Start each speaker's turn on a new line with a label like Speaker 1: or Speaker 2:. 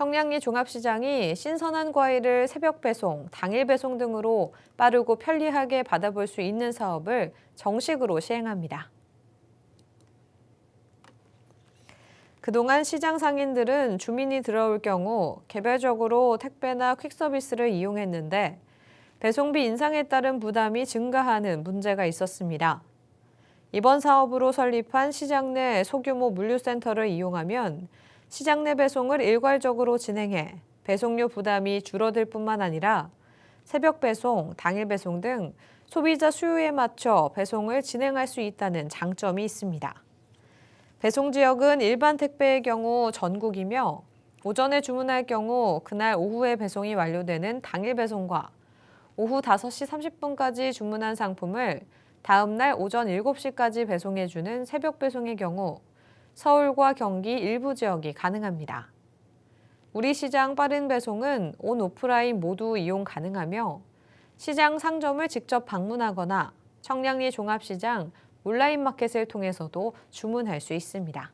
Speaker 1: 청량리 종합시장이 신선한 과일을 새벽 배송, 당일 배송 등으로 빠르고 편리하게 받아볼 수 있는 사업을 정식으로 시행합니다. 그동안 시장 상인들은 주민이 들어올 경우 개별적으로 택배나 퀵서비스를 이용했는데 배송비 인상에 따른 부담이 증가하는 문제가 있었습니다. 이번 사업으로 설립한 시장 내 소규모 물류센터를 이용하면 시장 내 배송을 일괄적으로 진행해 배송료 부담이 줄어들 뿐만 아니라 새벽 배송, 당일 배송 등 소비자 수요에 맞춰 배송을 진행할 수 있다는 장점이 있습니다. 배송 지역은 일반 택배의 경우 전국이며 오전에 주문할 경우 그날 오후에 배송이 완료되는 당일 배송과 오후 5시 30분까지 주문한 상품을 다음 날 오전 7시까지 배송해주는 새벽 배송의 경우 서울과 경기 일부 지역이 가능합니다. 우리 시장 빠른 배송은 온 오프라인 모두 이용 가능하며 시장 상점을 직접 방문하거나 청량리 종합시장 온라인 마켓을 통해서도 주문할 수 있습니다.